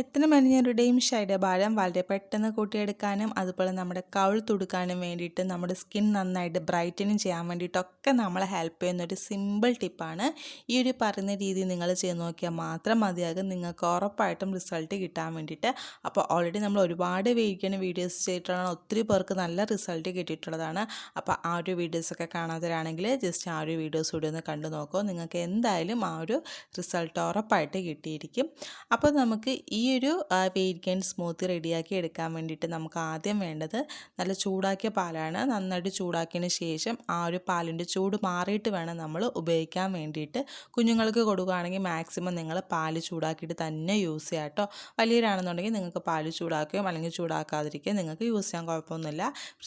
എത്ര മെലിഞ്ഞവരുടെയും ശരീരഭാരം വളരെ പെട്ടെന്ന് കൂട്ടിയെടുക്കാനും അതുപോലെ നമ്മുടെ കൗൾ തുടുക്കാനും വേണ്ടിയിട്ട് നമ്മുടെ സ്കിൻ നന്നായിട്ട് ബ്രൈറ്റനിങ് ചെയ്യാൻ വേണ്ടിയിട്ടൊക്കെ നമ്മളെ ഹെൽപ്പ് ചെയ്യുന്ന ഒരു സിമ്പിൾ ടിപ്പാണ്. ഈ ഒരു പറയുന്ന രീതി നിങ്ങൾ ചെയ്ത് നോക്കിയാൽ മാത്രം മതിയാകും. നിങ്ങൾക്ക് ഉറപ്പായിട്ടും റിസൾട്ട് കിട്ടാൻ വേണ്ടിയിട്ട്. അപ്പോൾ ഓൾറെഡി നമ്മൾ ഒരുപാട് വെയിറ്റ് വീഡിയോസ് ചെയ്തിട്ടുള്ള ഒത്തിരി പേർക്ക് നല്ല റിസൾട്ട് കിട്ടിയിട്ടുള്ളതാണ്. അപ്പോൾ ആ ഒരു വീഡിയോസൊക്കെ കാണാത്തവരാണെങ്കിൽ ജസ്റ്റ് ആ ഒരു വീഡിയോസ് കൂടി ഒന്ന് കണ്ടു നോക്കുമോ നിങ്ങൾക്ക് എന്തായാലും ആ ഒരു റിസൾട്ട് ഉറപ്പായിട്ട് കിട്ടിയിരിക്കും. അപ്പോൾ നമുക്ക് ഈ ഈ ഒരു സ്മൂത്തി റെഡിയാക്കി എടുക്കാൻ വേണ്ടിയിട്ട് നമുക്ക് ആദ്യം വേണ്ടത് നല്ല ചൂടാക്കിയ പാലാണ്. നന്നായിട്ട് ചൂടാക്കിയതിന് ശേഷം ആ ഒരു പാലിന്റെ ചൂട് മാറിയിട്ട് വേണം നമ്മൾ ഉപയോഗിക്കാൻ വേണ്ടിയിട്ട്. കുഞ്ഞുങ്ങൾക്ക് കൊടുക്കുകയാണെങ്കിൽ മാക്സിമം നിങ്ങൾ പാൽ ചൂടാക്കിയിട്ട് തന്നെ യൂസ് ചെയ്യാം കേട്ടോ. വലിയവരാണെന്നുണ്ടെങ്കിൽ നിങ്ങൾക്ക് പാൽ ചൂടാക്കുകയും അല്ലെങ്കിൽ ചൂടാക്കാതിരിക്കുകയും നിങ്ങൾക്ക് യൂസ് ചെയ്യാൻ കുഴപ്പമൊന്നുമില്ല.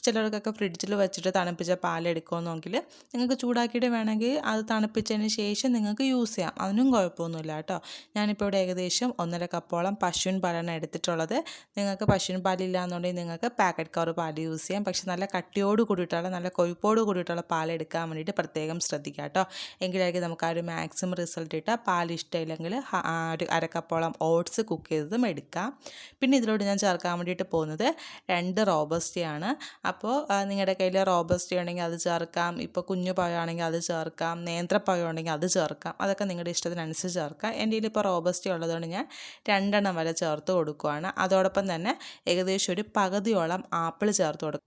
ചിലർക്കൊക്കെ ഫ്രിഡ്ജിൽ വെച്ചിട്ട് തണുപ്പിച്ച പാൽ എടുക്കുമെന്നെങ്കിൽ നിങ്ങൾക്ക് ചൂടാക്കിയിട്ട് വേണമെങ്കിൽ അത് തണുപ്പിച്ചതിന് ശേഷം നിങ്ങൾക്ക് യൂസ് ചെയ്യാം. അതിനും കുഴപ്പമൊന്നുമില്ല കേട്ടോ. ഞാനിപ്പോൾ ഇവിടെ ഏകദേശം ഒന്നര കപ്പോളം പശുവിൻ പാലാണ് എടുത്തിട്ടുള്ളത്. നിങ്ങൾക്ക് പശുവിൻ പാലില്ല എന്നുണ്ടെങ്കിൽ നിങ്ങൾക്ക് പാക്കറ്റ് കവർ പാൽ യൂസ് ചെയ്യാം. പക്ഷെ നല്ല കട്ടിയോട് കൂടിയിട്ടുള്ള നല്ല കൊഴുപ്പോട് കൂടിയിട്ടുള്ള പാൽ എടുക്കാൻ വേണ്ടിയിട്ട് പ്രത്യേകം ശ്രദ്ധിക്കുക കേട്ടോ. എങ്കിലായിരിക്കും നമുക്ക് ആ ഒരു മാക്സിമം റിസൾട്ട് കിട്ടുക. പാൽ ഇഷ്ടമില്ലെങ്കിൽ ഒരു അരക്കപ്പോളം ഓട്സ് കുക്ക് ചെയ്തതും എടുക്കാം. പിന്നെ ഇതിലോട്ട് ഞാൻ ചേർക്കാൻ വേണ്ടിയിട്ട് പോകുന്നത് രണ്ട് റോബസ്റ്റിയാണ് അപ്പോൾ നിങ്ങളുടെ കയ്യിൽ റോബസ്റ്റി ഉണ്ടെങ്കിൽ അത് ചേർക്കാം. ഇപ്പോൾ കുഞ്ഞു പഴമാണെങ്കിൽ അത് ചേർക്കാം. നേന്ത്രപ്പഴം ഉണ്ടെങ്കിൽ അത് ചേർക്കാം. അതൊക്കെ നിങ്ങളുടെ ഇഷ്ടത്തിനനുസരിച്ച് ചേർക്കാം. എന്റെ കയ്യിൽ ഇപ്പോൾ റോബസ്റ്റി ഉള്ളതുകൊണ്ട് ഞാൻ രണ്ടെണ്ണം വരെ ചേർത്ത് കൊടുക്കുകയാണ് അതോടൊപ്പം തന്നെ ഏകദേശം ഒരു പകുതിയോളം ആപ്പിൾ ചേർത്ത് കൊടുക്കും.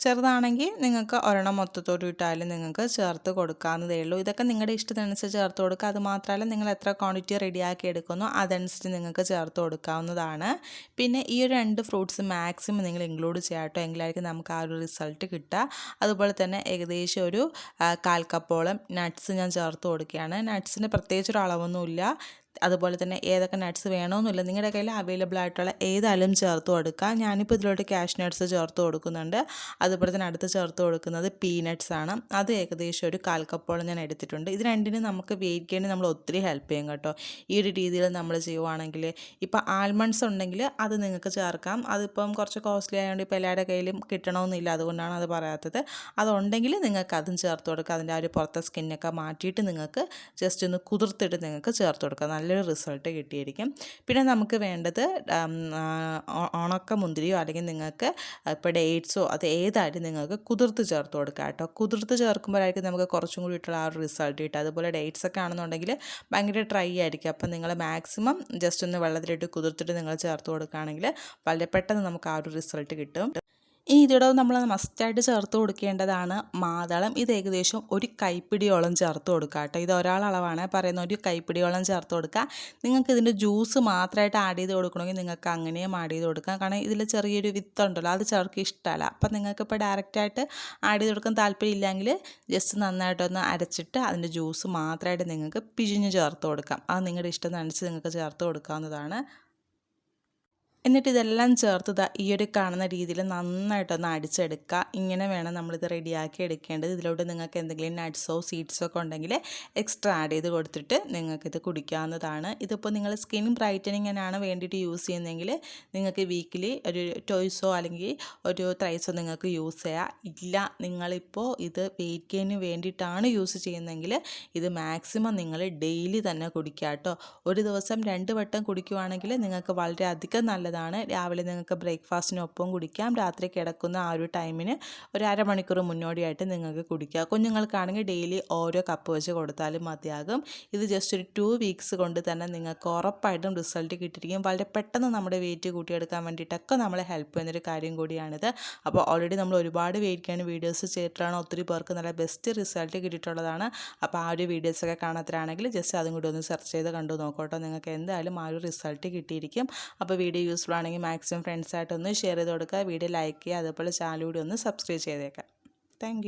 ചെറുതാണെങ്കിൽ നിങ്ങൾക്ക് ഒരെണ്ണം മൊത്തത്തോട് ഇട്ടാലും നിങ്ങൾക്ക് ചേർത്ത് കൊടുക്കാവുന്നതേ ഉള്ളൂ. ഇതൊക്കെ നിങ്ങളുടെ ഇഷ്ടത്തിനനുസരിച്ച് ചേർത്ത് കൊടുക്കുക. അതുമാത്രമല്ല നിങ്ങൾ എത്ര ക്വാണ്ടിറ്റി റെഡിയാക്കി എടുക്കുന്നു അതനുസരിച്ച് നിങ്ങൾക്ക് ചേർത്ത് കൊടുക്കാവുന്നതാണ്. പിന്നെ ഈ ഒരു രണ്ട് ഫ്രൂട്ട്സ് മാക്സിമം നിങ്ങൾ ഇൻക്ലൂഡ് ചെയ്യാട്ടോ എങ്കിലായിരിക്കും നമുക്ക് ആ ഒരു റിസൾട്ട് കിട്ടുക. അതുപോലെ തന്നെ ഏകദേശം ഒരു കാൽ കപ്പോളം നട്ട്സ് ഞാൻ ചേർത്ത് കൊടുക്കുകയാണ്. നട്ട്സിന് പ്രത്യേകിച്ച് ഒരു അളവൊന്നുമില്ല. അതുപോലെ തന്നെ ഏതൊക്കെ നട്ട്സ് വേണമെന്നില്ല. നിങ്ങളുടെ കയ്യിൽ അവൈലബിൾ ആയിട്ടുള്ള ഏതായാലും ചേർത്ത് കൊടുക്കുക ഞാനിപ്പോൾ ഇതിലോട്ട് ക്യാഷ് നട്ട്സ് ചേർത്ത് കൊടുക്കുന്നുണ്ട്. അതുപോലെ തന്നെ അടുത്ത് ചേർത്ത് കൊടുക്കുന്നത് പീനട്ട്സ് ആണ്. അത് ഏകദേശം ഒരു കാൽ കപ്പോളം ഞാൻ എടുത്തിട്ടുണ്ട്. ഇത് രണ്ടിനും നമുക്ക് വെയിറ്റ് ഗെയിൻ നമ്മൾ ഒത്തിരി ഹെൽപ്പ് ചെയ്യും കേട്ടോ. ഈ ഒരു രീതിയിൽ നമ്മൾ ചെയ്യുവാണെങ്കിൽ ഇപ്പോൾ ആൽമണ്ട്സ് ഉണ്ടെങ്കിൽ അത് നിങ്ങൾക്ക് ചേർക്കാം. അതിപ്പം കുറച്ച് കോസ്റ്റ്ലി ആയതുകൊണ്ട് ഇപ്പോൾ എല്ലാവരുടെ കയ്യിലും കിട്ടണമെന്നില്ല അതുകൊണ്ടാണ് അത് പറയാത്തത്. അതുണ്ടെങ്കിൽ നിങ്ങൾക്ക് അതും ചേർത്ത് കൊടുക്കുക അതിന്റെ ആ ഒരു പുറത്തെ സ്കിന്നൊക്കെ മാറ്റിയിട്ട് നിങ്ങൾക്ക് ജസ്റ്റ് ഒന്ന് കുതിർത്തിട്ട് നിങ്ങൾക്ക് ചേർത്ത് കൊടുക്കുക നല്ലൊരു റിസൾട്ട് കിട്ടിയിരിക്കും. പിന്നെ നമുക്ക് വേണ്ടത് ഉണക്ക മുന്തിരിയോ അല്ലെങ്കിൽ നിങ്ങൾക്ക് ഇപ്പോൾ ഡേറ്റ്സോ അത് ഏതായാലും നിങ്ങൾക്ക് കുതിർത്ത് ചേർത്ത് കൊടുക്കുക കേട്ടോ. കുതിർത്ത് ചേർക്കുമ്പോഴായിരിക്കും നമുക്ക് കുറച്ചും കൂടി ഇട്ടുള്ള ആ ഒരു റിസൾട്ട് കിട്ടുക. അതുപോലെ ഡേറ്റ്സ് ഒക്കെ ആണെന്നുണ്ടെങ്കിൽ ഭയങ്കര ഡ്രൈ ആയിരിക്കും. അപ്പം നിങ്ങൾ മാക്സിമം ജസ്റ്റ് ഒന്ന് വെള്ളത്തിലിട്ട് കുതിർത്തിട്ട് നിങ്ങൾ ചേർത്ത് കൊടുക്കുകയാണെങ്കിൽ വളരെ പെട്ടെന്ന് നമുക്ക് ആ ഒരു റിസൾട്ട് കിട്ടും. ഇനി ഇതിടെ നമ്മൾ മസ്റ്റായിട്ട് ചേർത്ത് കൊടുക്കേണ്ടതാണ് മാതളം. ഇത് ഏകദേശം ഒരു കൈപ്പിടിയോളം ചേർത്ത് കൊടുക്കുക കേട്ടോ. ഇത് ഒരാളളവാണ് പറയുന്ന ഒരു കൈപ്പിടിയോളം ചേർത്ത് കൊടുക്കുക നിങ്ങൾക്ക് ഇതിന്റെ ജ്യൂസ് മാത്രമായിട്ട് ആഡ് ചെയ്ത് കൊടുക്കണമെങ്കിൽ നിങ്ങൾക്ക് അങ്ങനെയും ആഡ് ചെയ്ത് കൊടുക്കാം. കാരണം ഇതിൽ ചെറിയൊരു വിത്തുണ്ടല്ലോ അത് ചേർക്ക് ഇഷ്ടമല്ല. അപ്പം നിങ്ങൾക്ക് ഇപ്പോൾ ഡയറക്റ്റായിട്ട് ആഡ് ചെയ്ത് കൊടുക്കാൻ താല്പര്യമില്ലെങ്കിൽ ജസ്റ്റ് നന്നായിട്ടൊന്ന് അരച്ചിട്ട് അതിന്റെ ജ്യൂസ് മാത്രമായിട്ട് നിങ്ങൾക്ക് പിഴിഞ്ഞ് ചേർത്ത് കൊടുക്കാം. അത് നിങ്ങളുടെ ഇഷ്ടത്തിനനുസരിച്ച് നിങ്ങൾക്ക് ചേർത്ത് കൊടുക്കാവുന്നതാണ്. എന്നിട്ട് ഇതെല്ലാം ചേർത്ത് ഈ ഒരു കാണുന്ന രീതിയിൽ നന്നായിട്ടൊന്ന് അടിച്ചെടുക്കുക. ഇങ്ങനെ വേണം നമ്മളിത് റെഡിയാക്കി എടുക്കേണ്ടത്. ഇതിലോട്ട് നിങ്ങൾക്ക് എന്തെങ്കിലും നട്ട്സോ സീഡ്സോ ഒക്കെ ഉണ്ടെങ്കിൽ എക്സ്ട്രാ ആഡ് ചെയ്ത് കൊടുത്തിട്ട് നിങ്ങൾക്കിത് കുടിക്കാവുന്നതാണ്. ഇതിപ്പോൾ നിങ്ങൾ സ്കിൻ ബ്രൈറ്റനിങ്ങിനാണ് വേണ്ടിയിട്ട് യൂസ് ചെയ്യുന്നതെങ്കിൽ നിങ്ങൾക്ക് വീക്കിലി ഒരു ടോയ്സോ അല്ലെങ്കിൽ ഒരു ത്രൈസോ നിങ്ങൾക്ക് യൂസ് ചെയ്യാം. ഇല്ല നിങ്ങളിപ്പോൾ ഇത് വെയിറ്റ് ഗെയിന് വേണ്ടിയിട്ടാണ് യൂസ് ചെയ്യുന്നതെങ്കിൽ ഇത് മാക്സിമം നിങ്ങൾ ഡെയിലി തന്നെ കുടിക്കുക കേട്ടോ. ഒരു ദിവസം രണ്ട് വട്ടം കുടിക്കുവാണെങ്കിൽ നിങ്ങൾക്ക് വളരെ അധികം നല്ലത്. നല്ലതാണ് രാവിലെ നിങ്ങൾക്ക് ബ്രേക്ക്ഫാസ്റ്റിനൊപ്പം കുടിക്കാം. രാത്രി കിടക്കുന്ന ആ ഒരു ടൈമിന് ഒരു അരമണിക്കൂർ മുന്നോടിയായിട്ട് നിങ്ങൾക്ക് കുടിക്കാം. കുഞ്ഞുങ്ങൾക്കാണെങ്കിൽ ഡെയിലി ഓരോ കപ്പ് വെച്ച് കൊടുത്താലും മതിയാകും. ഇത് ജസ്റ്റ് ഒരു ടു വീക്സ് കൊണ്ട് തന്നെ നിങ്ങൾക്ക് ഉറപ്പായിട്ടും റിസൾട്ട് കിട്ടിയിരിക്കും. വളരെ പെട്ടെന്ന് നമ്മുടെ വെയിറ്റ് കൂട്ടിയെടുക്കാൻ വേണ്ടിയിട്ടൊക്കെ നമ്മളെ ഹെൽപ്പ് ചെയ്യുന്നൊരു കാര്യം കൂടിയാണിത്. അപ്പോൾ ഓൾറെഡി നമ്മൾ ഒരുപാട് വെയിറ്റ് വീഡിയോസ് ചെയ്തിട്ടാണ് ഒത്തിരി പേർക്ക് നല്ല ബെസ്റ്റ് റിസൾട്ട് കിട്ടിയിട്ടുള്ളതാണ്. അപ്പോൾ ആ ഒരു വീഡിയോസൊക്കെ കാണാത്തരാണെങ്കിൽ ജസ്റ്റ് അതും കൂടി ഒന്ന് സെർച്ച് ചെയ്ത് കണ്ടു നോക്കോട്ടോ നിങ്ങൾക്ക് എന്തായാലും ആ ഒരു റിസൾട്ട് കിട്ടിയിരിക്കും. അപ്പോൾ വീഡിയോ യൂസ് യൂസ്ഫുൾ ആണെങ്കിൽ മാക്സിമം ഫ്രണ്ട്സായിട്ടൊന്ന് ഷെയർ ചെയ്ത് കൊടുക്കുക. വീഡിയോ ലൈക്ക് ചെയ്യുക. അതുപോലെ ചാനൽ കൂടി ഒന്ന് സബ്സ്ക്രൈബ് ചെയ്തേക്കാം താങ്ക്